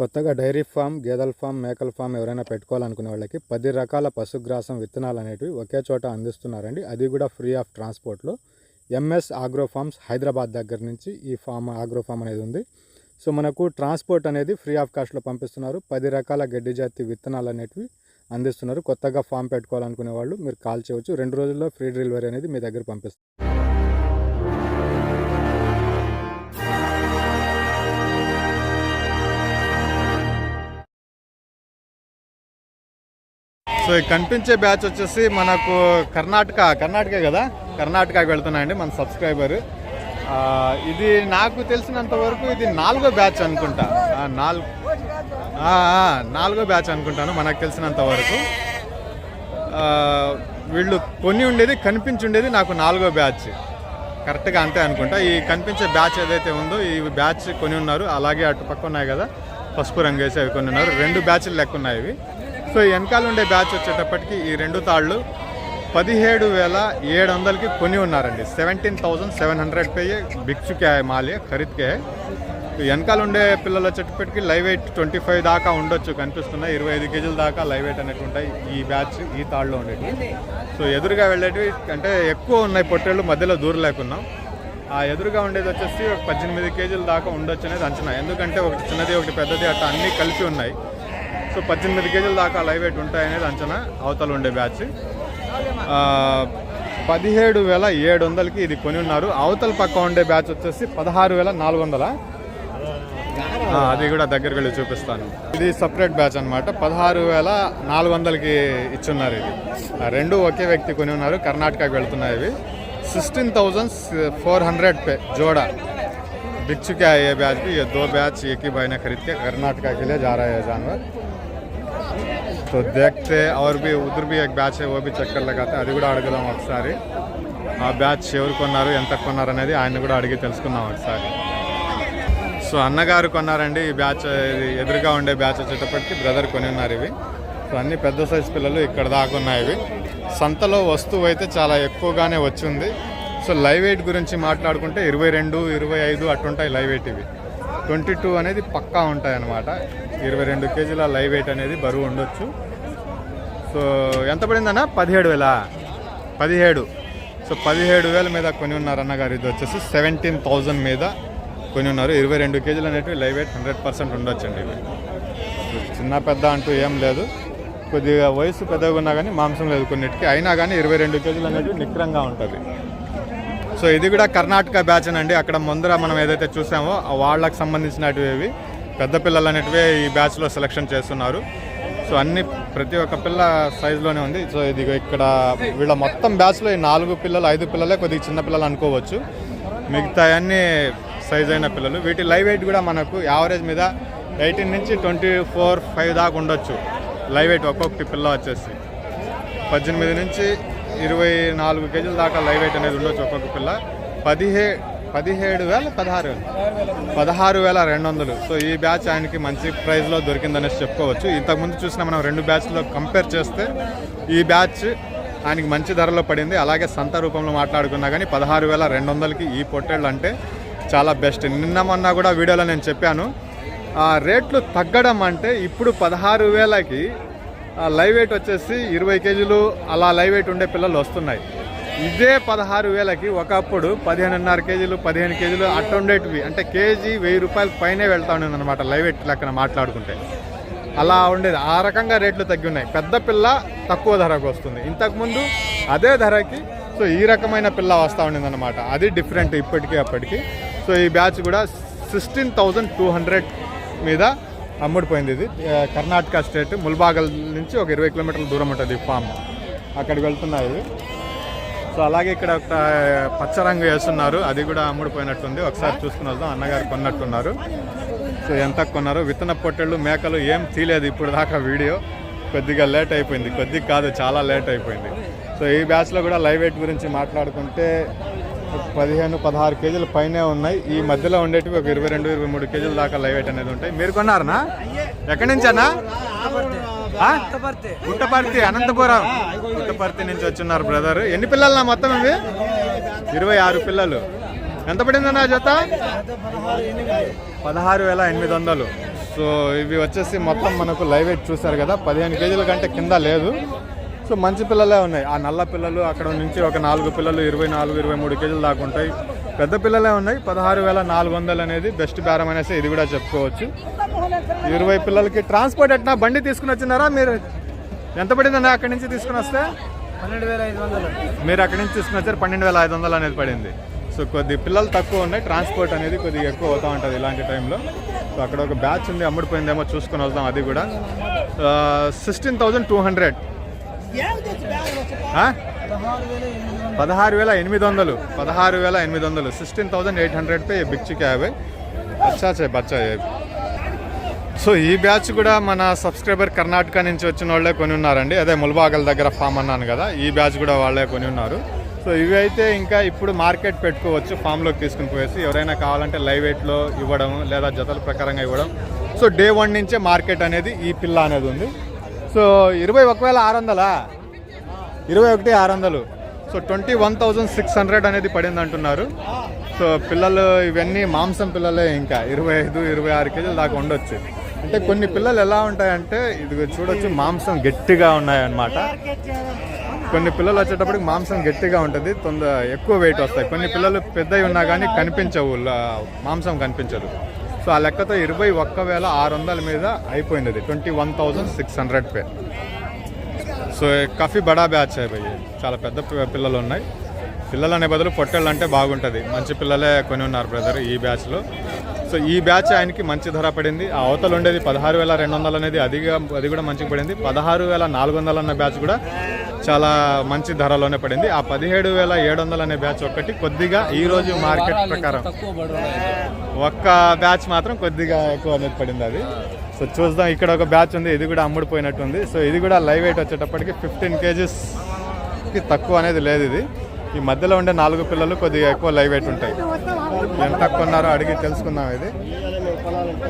కొత్తగా dairy farm గేదెల farm మేకల ఫామ్ ఎవరైనా పెట్టుకోవాలనుకునే వాళ్ళకి పది రకాల పశుగ్రాసం విత్తనాలు అనేటివి ఒకే చోట అందిస్తున్నారండి. అది కూడా ఫ్రీ ఆఫ్ ట్రాన్స్పోర్ట్లో ఎంఎస్ ఆగ్రో ఫార్మ్స్ హైదరాబాద్ దగ్గర నుంచి ఈ ఫామ్ ఆగ్రో ఫామ్ అనేది ఉంది. సో మనకు ట్రాన్స్పోర్ట్ అనేది ఫ్రీ ఆఫ్ కాస్ట్లో పంపిస్తున్నారు. పది రకాల గడ్డి జాతి విత్తనాలు అనేటివి అందిస్తున్నారు. కొత్తగా ఫామ్ పెట్టుకోవాలనుకునే వాళ్ళు మీరు కాల్ చేయవచ్చు రెండు రోజుల్లో ఫ్రీ డెలివరీ అనేది మీ దగ్గర పంపిస్తారు సో ఈ కనిపించే బ్యాచ్ వచ్చేసి మనకు కర్ణాటక కర్ణాటక కదా? కర్ణాటకకి వెళ్తున్నాయండి మన సబ్స్క్రైబర్. ఇది నాకు తెలిసినంత వరకు ఇది నాలుగో బ్యాచ్ అనుకుంటా. నాలుగు నాలుగో బ్యాచ్ అనుకుంటాను మనకు తెలిసినంత వరకు. వీళ్ళు కొని ఉండేది కనిపించి ఉండేది నాకు నాలుగో బ్యాచ్. కరెక్ట్గా అంతే అనుకుంటా. ఈ కనిపించే బ్యాచ్ ఏదైతే ఉందో ఈ బ్యాచ్ కొని ఉన్నారు. అలాగే అటు పక్క ఉన్నాయి కదా? పసుపు రంగు వేసి అవి కొన్ని ఉన్నారు. రెండు బ్యాచ్లు లెక్క ఉన్నాయి ఇవి. సో వెనకాల ఉండే బ్యాచ్ వచ్చేటప్పటికి ఈ రెండు తాళ్ళు పదిహేడు వేల ఏడు వందలకి కొని ఉన్నారండి. సెవెంటీన్ థౌజండ్ సెవెన్ హండ్రెడ్ పే బిక్చుకే మాలే ఖరీద్కే వెనకాల ఉండే పిల్లలు వచ్చేటప్పటికి లైవ్ వెయిట్ ట్వంటీ ఫైవ్ దాకా ఉండొచ్చు కనిపిస్తున్నాయి. ఇరవై ఐదు కేజీల దాకా లైవ్ వెయిట్ అనేవి ఉంటాయి ఈ బ్యాచ్ ఈ తాళ్ళలో ఉండేవి సో ఎదురుగా వెళ్ళేటివి అంటే ఎక్కువ ఉన్నాయి పొట్టేళ్ళు మధ్యలో దూరం లేకున్నాం. ఆ ఎదురుగా ఉండేది వచ్చేసి ఒక పద్దెనిమిది కేజీల దాకా ఉండొచ్చు అనేది అంచనా. ఎందుకంటే ఒకటి చిన్నది ఒకటి పెద్దది అట్లా అన్నీ కలిపి ఉన్నాయి. సో పద్దెనిమిది కేజీల దాకా లైవ్ వెయిట్ ఉంటాయనేది అంచనా అవతల ఉండే బ్యాచ్ ఆ, పదిహేడు వేల ఏడు వందలకి ఇది కొని ఉన్నారు అవతల పక్క ఉండే బ్యాచ్ వచ్చేసి పదహారు వేల నాలుగు వందల అది కూడా దగ్గరికి వెళ్ళి చూపిస్తాను ఇది సపరేట్ బ్యాచ్ అనమాట పదహారు వేల నాలుగు వందలకి ఇచ్చున్నారు ఇది ఆ రెండు ఒకే వ్యక్తి కొని ఉన్నారు కర్ణాటకకి వెళ్తున్నాయి ఇవి సిక్స్టీన్ థౌజండ్ फोर हंड्रेड पे जोड़ा बिक चुका है ये बैच भी ये दो बैच एक ही भाई ने खरीद के कर्नाटका के लिए जा रहा है जानवर तो देखते और भी उधर भी एक బ్యాచ్ है वो भी चक्कर लगाते हैं అది కూడా అడుగుదాం ఒకసారి ఆ బ్యాచ్ ఎవరు కొన్నారు ఎంత కొన్నారు అనేది ఆయన కూడా అడిగి తెలుసుకుందాం ఒకసారి సో అన్నగారు కొన్నారండి ఈ బ్యాచ్ ఇది ఎదురుగా ఉండే బ్యాచ్ వచ్చేటప్పటికి బ్రదర్ కొని ఉన్నారు ఇవి సో అన్ని పెద్ద సైజ్ పిల్లలు ఇక్కడ దాకా ఉన్నాయి ఇవి సంతలో వస్తువు అయితే చాలా ఎక్కువగానే వచ్చింది సో లైవ్ వెయిట్ గురించి మాట్లాడుకుంటే ఇరవై రెండు ఇరవై ఐదు అట్టుంటాయి లైవ్ వెయిట్ ఇవి ట్వంటీ టూ అనేది పక్కా ఉంటాయి ఇరవై రెండు కేజీల లైవ్ వెయిట్ అనేది బరువు ఉండొచ్చు. సో ఎంత పడిందన్న? పదిహేడు వేల. పదిహేడు. సో పదిహేడు వేల మీద కొని ఉన్నారు అన్నగారు. ఇది వచ్చేసి సెవెంటీన్ థౌజండ్ మీద కొని ఉన్నారు. ఇరవై రెండు కేజీలు అనేవి లైవ్ వెయిట్ హండ్రెడ్ పర్సెంట్ ఉండొచ్చండి ఇవి. చిన్న పెద్ద అంటూ ఏం లేదు. కొద్దిగా వయసు పెద్దగా ఉన్నా కానీ మాంసం లేదు కొన్నిటికి. అయినా కానీ ఇరవై రెండు కేజీలు అనేటివి నిక్రంగా ఉంటుంది. సో ఇది కూడా కర్ణాటక బ్యాచ్ అండి. అక్కడ ముందర మనం ఏదైతే చూసామో వాళ్ళకి సంబంధించినవి పెద్ద పిల్లలు అనేటివే ఈ బ్యాచ్లో సెలెక్షన్ చేస్తున్నారు. సో అన్ని ప్రతి ఒక్క పిల్ల సైజులోనే ఉంది. సో ఇది ఇక్కడ వీళ్ళ మొత్తం బ్యాచ్లో ఈ నాలుగు పిల్లలు ఐదు పిల్లలే కొద్దిగా చిన్న పిల్లలు అనుకోవచ్చు. మిగతా అన్ని సైజ్ అయిన పిల్లలు. వీటి లైవ్ వెయిట్ కూడా మనకు యావరేజ్ మీద ఎయిటీన్ నుంచి ట్వంటీ ఫోర్ ఫైవ్ దాకా ఉండొచ్చు. లైవ్ వెయిట్ ఒక్కొక్కటి పిల్ల వచ్చేసి. పద్దెనిమిది నుంచి ఇరవై నాలుగు కేజీల దాకా లైవ్ వెయిట్ అనేది ఉండొచ్చు ఒక్కొక్క పిల్ల. పదిహే పదిహేడు వేల పదహారు వేలు. పదహారు వేల రెండు వందలు. సో ఈ బ్యాచ్ ఆయనకి మంచి ప్రైస్లో దొరికిందనేసి చెప్పుకోవచ్చు. ఇంతకుముందు చూసిన మనం రెండు బ్యాచ్లో కంపేర్ చేస్తే ఈ బ్యాచ్ ఆయనకి మంచి ధరలో పడింది. అలాగే సంత రూపంలో మాట్లాడుకున్నా కానీ పదహారు వేల రెండు వందలకి ఈ పొట్టేళ్ళు అంటే చాలా బెస్ట్. నిన్న మొన్న కూడా వీడియోలో నేను చెప్పాను. ఆ రేట్లు తగ్గడం అంటే ఇప్పుడు పదహారు వేలకి లైవ్ వెయిట్ వచ్చేసి ఇరవై కేజీలు అలా లైవ్ వెయిట్ ఉండే పిల్లలు వస్తున్నాయి. ఇదే పదహారు వేలకి ఒకప్పుడు పదిహేనున్నర కేజీలు పదిహేను కేజీలు అట్ట ఉండేటివి. అంటే కేజీ వెయ్యి రూపాయల పైనే వెళ్తా ఉండేది అనమాట లైవ్ వెయిట్ లెక్కన మాట్లాడుకుంటే. అలా ఉండేది. ఆ రకంగా రేట్లు తగ్గి ఉన్నాయి. పెద్ద పిల్ల తక్కువ ధరకు వస్తుంది. ఇంతకుముందు అదే ధరకి సో ఈ రకమైన పిల్ల వస్తూ ఉండేది అనమాట అది డిఫరెంట్ ఇప్పటికీ అప్పటికి. సో ఈ బ్యాచ్ కూడా సిక్స్టీన్ థౌజండ్ టూ హండ్రెడ్ మీద అమ్ముడిపోయింది ఇది. కర్ణాటక స్టేట్ ముల్బాగల్ నుంచి ఒక ఇరవై కిలోమీటర్ల దూరం ఉంటుంది ఈ ఫామ్. అక్కడికి వెళ్తున్నాయి సో అలాగే ఇక్కడ ఒక పచ్చ రంగు వేస్తున్నారు. అది కూడా అమ్ముడిపోయినట్టుంది. ఒకసారి చూసుకుని వద్దాం అన్నగారు కొన్నట్టున్నారు. సో ఎంత కొన్నారు విత్తన పొట్టెళ్ళు మేకలు ఏం తీలేదు ఇప్పుడు దాకా వీడియో. కొద్దిగా లేట్ అయిపోయింది. కొద్దిగా కాదు చాలా లేట్ అయిపోయింది. సో ఈ బ్యాచ్లో కూడా లైవ్ వెయిట్ గురించి మాట్లాడుకుంటే పదిహేను పదహారు కేజీల పైనే ఉన్నాయి. ఈ మధ్యలో ఉండేటివి ఒక ఇరవై రెండు ఇరవై మూడు కేజీల దాకా లైవ్ వెయిట్ అనేది ఉంటాయి. మీరు కొన్నారనా? ఎక్కడి నుంచి అన్నా? గుట్టపర్తి అనంతపురం. గుట్టపర్తి నుంచి వచ్చిన్నారు బ్రదర్ ఎన్ని పిల్లలు మొత్తం ఇవి? ఇరవై ఆరు పిల్లలు. ఎంత పడిందన్న జత? పదహారు వేల ఎనిమిది వందలు. సో ఇవి వచ్చేసి మొత్తం మనకు లైవ్ వెయిట్ చూసారు కదా. పదిహేను కేజీల కంటే కింద లేదు. సో మంచి పిల్లలే ఉన్నాయి. ఆ నల్ల పిల్లలు అక్కడ నుంచి ఒక నాలుగు పిల్లలు ఇరవై నాలుగు ఇరవై మూడు కేజీలు దాకా ఉంటాయి. పెద్ద పిల్లలే ఉన్నాయి. పదహారు వేల నాలుగు వందలు అనేది బెస్ట్ బేరం అనేసి ఇది కూడా చెప్పుకోవచ్చు. ఇరవై పిల్లలకి ట్రాన్స్పోర్ట్ ఎట్లా? బండి తీసుకుని వచ్చినారా మీరు? ఎంత పడిందండి అక్కడి నుంచి తీసుకుని వస్తే? పన్నెండు వేల ఐదు వందలు. మీరు అక్కడి నుంచి తీసుకుని వచ్చారు పన్నెండు వేల ఐదు వందలు అనేది పడింది. సో కొద్ది పిల్లలు తక్కువ ఉన్నాయి. ట్రాన్స్పోర్ట్ అనేది కొద్దిగా ఎక్కువ అవుతూ ఉంటుంది ఇలాంటి టైంలో. సో అక్కడ ఒక బ్యాచ్ ఉంది అమ్ముడిపోయిందేమో చూసుకొని వద్దాం అది కూడా. సిక్స్టీన్ థౌజండ్ టూ హండ్రెడ్ పదహారు వేల ఎనిమిది వందలు. పదహారు వేల ఎనిమిది వందలు. సిక్స్టీన్ థౌజండ్ ఎయిట్ హండ్రెడ్ పే బిగ్ యాభై అచ్చా చే బచ్చా. సో ఈ బ్యాచ్ కూడా మన సబ్స్క్రైబర్ కర్ణాటక నుంచి వచ్చిన వాళ్ళే కొని ఉన్నారండి అదే ముల్బాగల్ దగ్గర ఫామ్ అన్నాను కదా ఈ బ్యాచ్ కూడా వాళ్ళే కొని ఉన్నారు సో ఇవి అయితే ఇంకా ఇప్పుడు మార్కెట్ పెట్టుకోవచ్చు ఫామ్లోకి తీసుకుని పోయేసి. ఎవరైనా కావాలంటే లైవ్ వెయిట్లో ఇవ్వడం లేదా జతల ప్రకారంగా ఇవ్వడం. సో డే వన్ నుంచే మార్కెట్ అనేది ఈ పిల్ల అనేది ఉంది. సో ఇరవై ఒక వేల ఆరు వందలా? ఇరవై ఒకటి ఆరు వందలు. So twenty one thousand six hundred అనేది పడింది అంటున్నారు. సో పిల్లలు ఇవన్నీ మాంసం పిల్లలే ఇంకా. ఇరవై ఐదు ఇరవై ఆరు కేజీలు దాకా ఉండొచ్చు. అంటే కొన్ని పిల్లలు ఎలా ఉంటాయంటే ఇది చూడొచ్చు మాంసం గట్టిగా ఉన్నాయన్నమాట. కొన్ని పిల్లలు వచ్చేటప్పటికి మాంసం గట్టిగా ఉంటుంది తొందర ఎక్కువ వెయిట్ వస్తాయి. కొన్ని పిల్లలు పెద్దవి ఉన్నా కానీ కనిపించవు మాంసం కనిపించదు. సో ఆ లెక్కతో ఇరవై ఒక్క వేల ఆరు వందల మీద అయిపోయింది అది twenty one thousand six hundred pay. So కాఫీ బడా బ్యాచ్ అయిపోయి చాలా పెద్ద పిల్లలు ఉన్నాయి. పిల్లలు అనే బదులు పొట్టేళ్ళు అంటే బాగుంటుంది. మంచి పిల్లలే కొని ఉన్నారు బ్రదర్ ఈ బ్యాచ్లో. సో ఈ బ్యాచ్ ఆయనకి మంచి ధర పడింది. ఆ అవతలు ఉండేది పదహారు వేల రెండు వందలు అనేది అదిగా అది కూడా మంచిగా పడింది. పదహారు వేల నాలుగు వందలు అన్న బ్యాచ్ కూడా చాలా మంచి ధరలోనే పడింది. ఆ పదిహేడు వేల ఏడు వందలు అనే బ్యాచ్ ఒక్కటి కొద్దిగా ఈ రోజు మార్కెట్ ప్రకారం ఒక్క బ్యాచ్ మాత్రం కొద్దిగా ఎక్కువ అనేది పడింది అది. సో చూద్దాం ఇక్కడ ఒక బ్యాచ్ ఉంది ఇది కూడా అమ్ముడిపోయినట్టుంది సో ఇది కూడా లైవ్ వెయిట్ వచ్చేటప్పటికి ఫిఫ్టీన్ కేజీస్కి తక్కువ అనేది లేదు ఇది. ఈ మధ్యలో ఉండే నాలుగు పిల్లలు కొద్దిగా ఎక్కువ లైవ్ వెయిట్ ఉంటాయి. ఎంత కొన్నారో అడిగి తెలుసుకుందాం ఇది.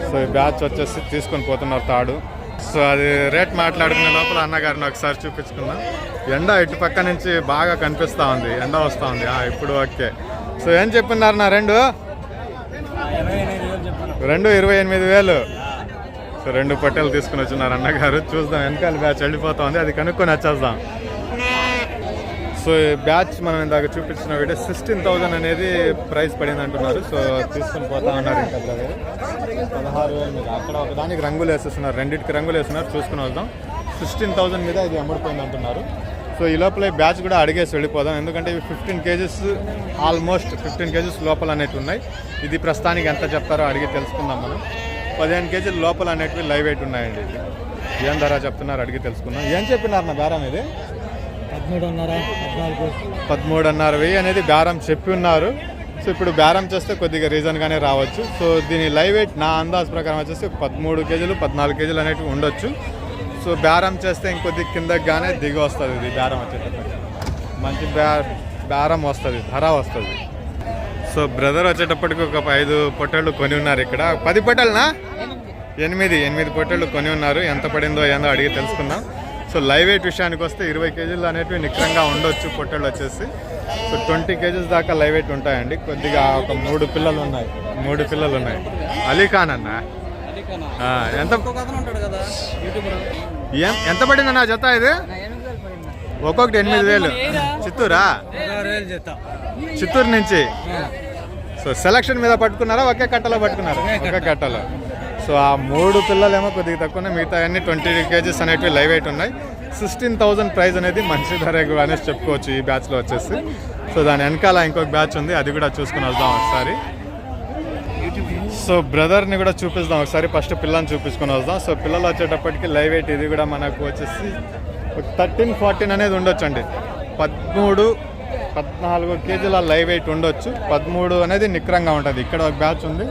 సో ఈ బ్యాచ్ వచ్చేసి తీసుకొని పోతున్నారు తాడు. సో అది రేట్ మాట్లాడుకునే లోపల అన్నగారిని ఒకసారి చూపించుకుందాం. ఎండ ఇటు పక్క నుంచి బాగా కనిపిస్తూ ఉంది. ఎండ వస్తూ ఉంది. ఆ, ఇప్పుడు ఓకే. సో ఏం చెప్పినారు నా రెండు? రెండు ఇరవై ఎనిమిది వేలు. సో రెండు పొట్టెలు తీసుకుని వచ్చినారు అన్నగారు. చూద్దాం వెనకాల బ్యాచ్ వెళ్ళిపోతా ఉంది. అది కనుక్కొని వచ్చేద్దాం. సో ఈ బ్యాచ్ మనం ఇందాక చూపించిన వీడియో సిక్స్టీన్ థౌజండ్ అనేది ప్రైస్ పడింది అంటున్నారు. సో తీసుకుని పోతా ఉన్నారు ఇంకా బ్రదర్. పదహారు వేల మీద. అక్కడ ఒకదానికి రంగులు వేసేస్తున్నారు. రెండింటికి రంగులు వేస్తున్నారు. చూసుకుని వద్దాం సిక్స్టీన్ థౌజండ్ మీద ఇది అమ్ముడిపోయింది అంటున్నారు. సో ఈ లోపల బ్యాచ్ కూడా అడిగేసి వెళ్ళిపోదాం. ఎందుకంటే ఇవి fifteen KGs almost fifteen KGs లోపల అనేవి ఉన్నాయి. ఇది ప్రస్తుతానికి ఎంత చెప్తారో అడిగి తెలుసుకుందాం మనం. పదిహేను కేజీల లోపల అనేటివి లైవ్ ఎయిట్ ఉన్నాయండి. ఇది. ఏం ధర చెప్తున్నారు అడిగి తెలుసుకుందాం. ఏం చెప్పినారు నా బేరం ఇది? పదమూడున్నర పద్నాలుగు. వెయ్యి అనేది బేరం చెప్పి ఉన్నారు. సో ఇప్పుడు బేరం చేస్తే కొద్దిగా రీజన్గానే రావచ్చు. సో దీని లైవ్ వెయిట్ నా అందాజ్ ప్రకారం వచ్చేసి పదమూడు కేజీలు పద్నాలుగు కేజీలు అనేవి ఉండొచ్చు. సో బేరం చేస్తే ఇంకొద్ది కిందగానే దిగి వస్తుంది ఇది బేరం వచ్చేటప్పటికి. మంచి బేరం వస్తుంది ధర వస్తుంది. సో బ్రదర్ వచ్చేటప్పటికి ఒక ఐదు పొట్టళ్ళు కొని ఉన్నారు ఇక్కడ. పది పొట్టేళ్ళనా ఎనిమిది. ఎనిమిది పొట్టళ్ళు కొని ఉన్నారు. ఎంత పడిందో ఏందో అడిగి తెలుసుకుందాం. సో లైవ్ వెయిట్ విషయానికి వస్తే ఇరవై కేజీలు అనేటివి నిఖరంగా ఉండొచ్చు పొట్టేళ్ళు వచ్చేసి. సో ట్వంటీ కేజీస్ దాకా లైవ్ వెయిట్ ఉంటాయండి. కొద్దిగా ఒక మూడు పిల్లలు ఉన్నాయి. మూడు పిల్లలు ఉన్నాయి. అలీఖాన్ అన్న? ఎంత ఎంత పడింది నా జత ఇది? ఒక్కొక్కటి ఎనిమిది వేలు. చిత్తూరా? చిత్తూరు నుంచి. సో సెలక్షన్ మీద పట్టుకున్నారా? ఒకే కట్టలో పట్టుకున్నారా? ఒకే కట్టలో. సో ఆ మూడు పిల్లలేమో కొద్దిగా తక్కువ మిగతా అన్ని ట్వంటీ కేజీస్ అనేటివి లైవ్ వెయిట్ ఉన్నాయి. సిక్స్టీన్ థౌసండ్ ప్రైజ్ అనేది మంచి ధర అనేసి చెప్పుకోవచ్చు ఈ బ్యాచ్లో వచ్చేసి. సో దాని వెనకాల ఇంకొక బ్యాచ్ ఉంది అది కూడా చూసుకుని వద్దాం ఒకసారి. సో బ్రదర్ని కూడా చూపిస్తాం ఒకసారి ఫస్ట్ పిల్లల్ని చూపించుకొని వద్దాం సో పిల్లలు వచ్చేటప్పటికి లైవ్ ఎయిట్ ఇది కూడా మనకు వచ్చేసి థర్టీన్ ఫార్టీన్ అనేది ఉండొచ్చు అండి పదమూడు పద్నాలుగు కేజీల లైవ్ ఎయిట్ ఉండొచ్చు. పదమూడు అనేది నిక్రంగా ఉంటుంది. ఇక్కడ ఒక బ్యాచ్ ఉంది.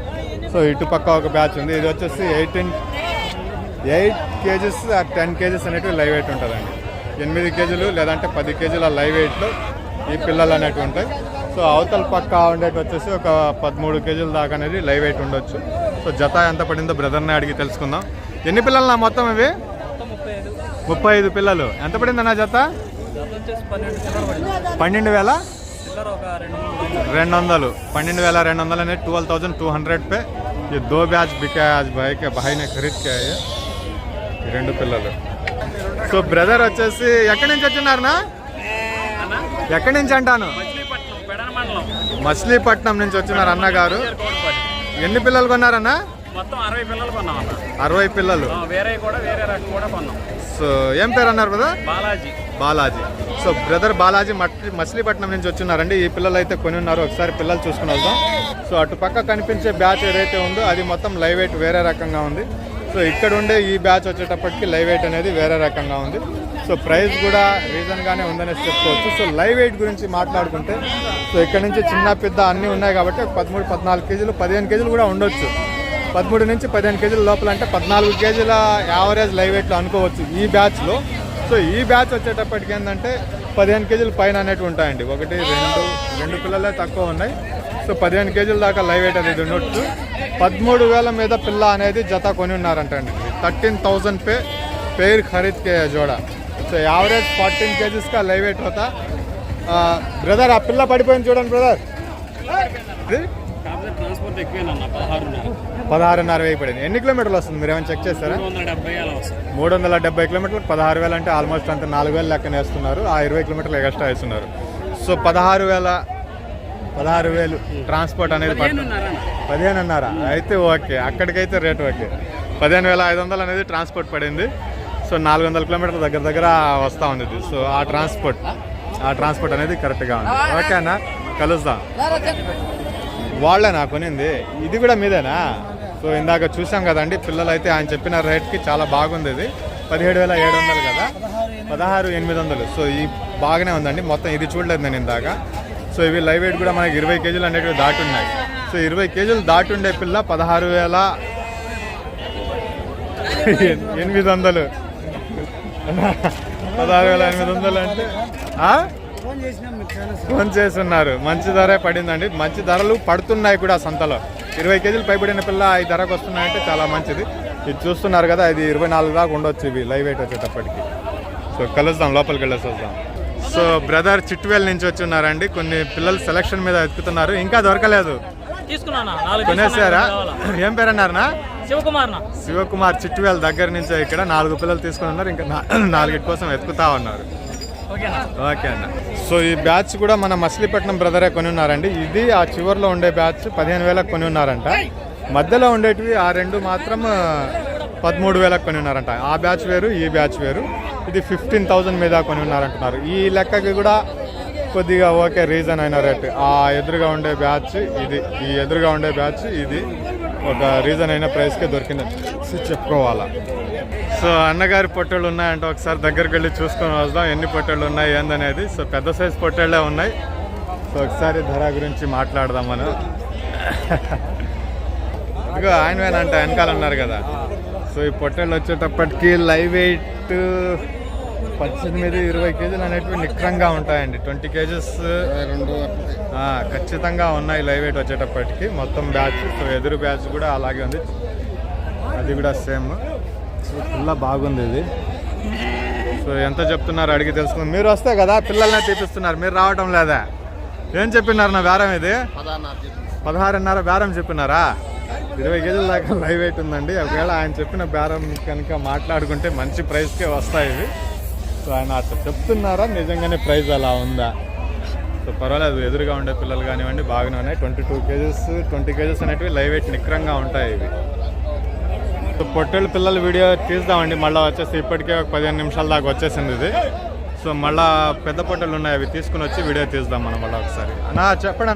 సో ఇటు పక్క ఒక బ్యాచ్ ఉంది. ఇది వచ్చేసి eighteen eight KGs ten KGs అనేటివి లైవ్ వెయిట్ ఉంటుందండి. ఎనిమిది కేజీలు లేదంటే పది కేజీల లైవ్ వెయిట్లో ఈ పిల్లలు అనేటివి ఉంటాయి. సో అవతల పక్క ఉండేటి వచ్చేసి ఒక పదమూడు కేజీల దాకా అనేది లైవ్ వెయిట్ ఉండొచ్చు. సో జత ఎంత పడిందో బ్రదర్ని అడిగి తెలుసుకుందాం. ఎన్ని పిల్లలు నా మొత్తం ఇవి? ముప్పై ఐదు పిల్లలు. ఎంత పడింది నా జత? పన్నెండు వేలు. రెండు వందలు. పన్నెండు వేల రెండు వందలు అనేది ట్వెల్వ్ థౌజండ్ టూ హండ్రెడ్ పే. ये दो बैच बिका है आज भाई के भाई ने खरीद के आए ఈ రెండు పిల్లలు సో బ్రదర్ వచ్చేసి ఎక్కడి నుంచి వచ్చినారనా ఎక్కడి నుంచి అంటాను మచిలీపట్నం పెడన మండలం మచిలీపట్నం నుంచి వచ్చినారు అన్నగారు కోడిపల్లి ఎన్ని పిల్లలు కొన్నారన్నా మొత్తం అరవై పిల్లలు కొన్నాం అన్న అరవై పిల్లలు ఆ, వేరే కూడా వేరే రకం కూడా కొన్నాం సో ఏం పేరు అన్నారు కదా Balaji Balaji So brother Balaji మట్- మచిలీపట్నం నుంచి వచ్చినారండి. ఈ పిల్లలు అయితే కొని ఉన్నారు. ఒకసారి పిల్లలు చూసుకుని వద్దాం సో అటు పక్క కనిపించే బ్యాచ్ ఏదైతే ఉందో అది మొత్తం లైవ్ వెయిట్ వేరే రకంగా ఉంది. సో ఇక్కడ ఉండే ఈ బ్యాచ్ వచ్చేటప్పటికి లైవ్ వెయిట్ అనేది వేరే రకంగా ఉంది. సో ప్రైస్ కూడా రీజన్గానే ఉందనేసి చెప్పుకోవచ్చు. సో లైవ్ వెయిట్ గురించి మాట్లాడుకుంటే సో ఇక్కడ నుంచి చిన్న పెద్ద అన్నీ ఉన్నాయి కాబట్టి పదమూడు పద్నాలుగు కేజీలు పదిహేను కేజీలు కూడా ఉండొచ్చు. పదమూడు నుంచి పదిహేను కేజీల లోపల అంటే పద్నాలుగు కేజీల యావరేజ్ లైవ్ వెయిట్లో అనుకోవచ్చు ఈ బ్యాచ్లో. సో ఈ బ్యాచ్ వచ్చేటప్పటికి ఏంటంటే పదిహేను కేజీలు పైన అనేవి ఉంటాయండి. ఒకటి రెండు రెండు పిల్లలే తక్కువ ఉన్నాయి. సో పదిహేను కేజీల దాకా లైవ్ వెయిట్ అనేది ఉండొచ్చు. పదమూడు వేల మీద పిల్ల అనేది జత కొని ఉన్నారంటండి. థర్టీన్ థౌజండ్ పే పేరు ఖరీద్ కే జోడా. సో యావరేజ్ ఫార్టీన్ కేజీస్గా లైవ్ వెయిట్ బ్రదర్ ఆ పిల్ల పడిపోయింది చూడండి బ్రదర్ ట్రాన్స్పోర్ట్ ఎక్కువేనన్న పదహారున్నర. పదహారున్నర వెయ్యి పడింది ఎన్ని కిలోమీటర్లు వస్తుంది? మీరు ఏమైనా చెక్ చేస్తారా? మూడు వందల డెబ్బై కిలోమీటర్లు పదహారు వేలు అంటే ఆల్మోస్ట్ అంత నాలుగు వేలు లెక్కన వేస్తున్నారు. ఆ ఇరవై కిలోమీటర్లు ఎక్స్ట్రా వేస్తున్నారు. సో పదహారు వేల పదహారు వేలు ట్రాన్స్పోర్ట్ అనేది పదిహేనున్నర. పదిహేను అన్నారా అయితే ఓకే. అక్కడికైతే రేట్ ఓకే. పదిహేను వేల ఐదు వందలు అనేది ట్రాన్స్పోర్ట్ పడింది. సో నాలుగు వందల కిలోమీటర్ల దగ్గర దగ్గర వస్తూ ఉంది ఇది. సో ఆ ట్రాన్స్పోర్ట్ ఆ ట్రాన్స్పోర్ట్ అనేది కరెక్ట్గా ఉంది. ఓకే అన్న. కలుద్దాం. వాళ్ళేనా కొనింది. ఇది కూడా మీదేనా? సో ఇందాక చూసాం కదండి పిల్లలు అయితే ఆయన చెప్పిన రేట్కి చాలా బాగుంది ఇది. పదిహేడు వేల ఏడు వందలు కదా? పదహారు ఎనిమిది వందలు. సో ఈ బాగానే ఉందండి. మొత్తం ఇది చూడలేదు నేను ఇందాక. సో ఇవి లైవ్ వెయిట్ కూడా మనకి ఇరవై కేజీలు అనేటివి దాటున్నాయి సో ఇరవై కేజీలు దాటుండే పిల్ల పదహారు వేల ఎనిమిది వందలు. పదహారు వేల ఎనిమిది వందలు అంటే ఫోన్ చేస్తున్నారు. మంచి ధరే పడిందండి. మంచి ధరలు పడుతున్నాయి కూడా సంతలో. ఇరవై కేజీలు పైబడిన పిల్ల ఈ ధరకు వస్తున్నాయంటే చాలా మంచిది. ఇది చూస్తున్నారు కదా ఇది ఇరవై నాలుగు దాకా ఉండొచ్చు ఇవి లైవ్ వెయిట్ వచ్చేటప్పటికి. సో కలుద్దాం లోపలికి వెళ్ళేసి వద్దాం సో బ్రదర్ చిట్వేల్ నుంచి వచ్చి ఉన్నారండి కొన్ని పిల్లలు సెలక్షన్ మీద వెతుకుతున్నారు ఇంకా దొరకలేదు. నాలుగు కొనేసారా? ఏం పేరు అన్నారనా శివకుమార్ నా శివకుమార్ చిట్వేల్ దగ్గర నుంచి ఇక్కడ నాలుగు పిల్లలు తీసుకుని ఉన్నారు. ఇంకా నా- నాలుగిటి కోసం వెతుకుతా ఉన్నారు. ఓకే అన్న. సో ఈ బ్యాచ్ కూడా మన మచిలీపట్నం బ్రదరే కొని ఉన్నారండి ఇది ఆ చివరిలో ఉండే బ్యాచ్ పదిహేను వేలకు కొని ఉన్నారంట మధ్యలో ఉండేటివి ఆ రెండు మాత్రం పదమూడు వేలకు కొని ఉన్నారంట ఆ బ్యాచ్ వేరు ఈ బ్యాచ్ వేరు. ఇది ఫిఫ్టీన్ థౌజండ్ మీద కొని ఉన్నారంటున్నారు ఈ లెక్కకి కూడా కొద్దిగా ఓకే రీజన్ అయిన రేట్. ఆ ఎదురుగా ఉండే బ్యాచ్ ఇది. ఈ ఎదురుగా ఉండే బ్యాచ్ ఇది. ఒక రీజన్ అయిన ప్రైస్కే దొరికింది. చెప్పుకోవాలా. సో అన్నగారి పొట్టేళ్ళు ఉన్నాయంటే ఒకసారి దగ్గరికి వెళ్ళి చూసుకొని వద్దాం. ఎన్ని పొట్టేళ్ళు ఉన్నాయి ఏందనేది. సో పెద్ద సైజ్ పొట్టేళ్ళే ఉన్నాయి. సో ఒకసారి ధర గురించి మాట్లాడదాం మనం ఇదిగో ఆయనవేనంట వెనకాల ఉన్నారు కదా. సో ఈ పొట్టేళ్ళు వచ్చేటప్పటికి లైవ్ వెయిట్ పద్దెనిమిది ఇరవై కేజీలు అనేటివి నిక్రంగా ఉంటాయండి. ట్వంటీ కేజెస్ ఖచ్చితంగా ఉన్నాయి లైవ్ వెయిట్ వచ్చేటప్పటికి. మొత్తం బ్యాచ్ సో ఎదురు బ్యాచ్ కూడా అలాగే ఉంది. అది కూడా సేమ్. సో పిల్ల బాగుంది ఇది. సో ఎంత చెప్తున్నారు అడిగి తెలుసుకుంది. మీరు వస్తే కదా పిల్లల్నే తీపిస్తున్నారు. మీరు రావటం లేదా? ఏం చెప్పినారు నా బేరం ఇది? పదహారున్నర బేరం చెప్పినారా? ఇరవై కేజీల దాకా లైవ్ వెయిట్ ఉందండి. ఒకవేళ ఆయన చెప్పిన బేరం కనుక మాట్లాడుకుంటే మంచి ప్రైస్కే వస్తాయి ఇవి. సో ఆయన అట్లా చెప్తున్నారా? నిజంగానే ప్రైస్ అలా ఉందా? సో పర్వాలేదు ఎదురుగా ఉండే పిల్లలు కానివ్వండి బాగానే ఉన్నాయి. Twenty two kgs twenty kgs అనేటివి లైవ్ వెయిట్ నిక్రంగా ఉంటాయి ఇవి. పొట్టేళ్ళు పిల్లల వీడియో తీస్తామండి మళ్ళీ వచ్చేసి ఇప్పటికే ఒక పదిహేను నిమిషాల దాకా వచ్చేసింది ఇది. సో మళ్ళీ పెద్ద పొట్టేళ్ళు ఉన్నాయి అవి తీసుకుని వచ్చి వీడియో తీద్దాం మనం మళ్ళీ ఒకసారి. నా చెప్పండి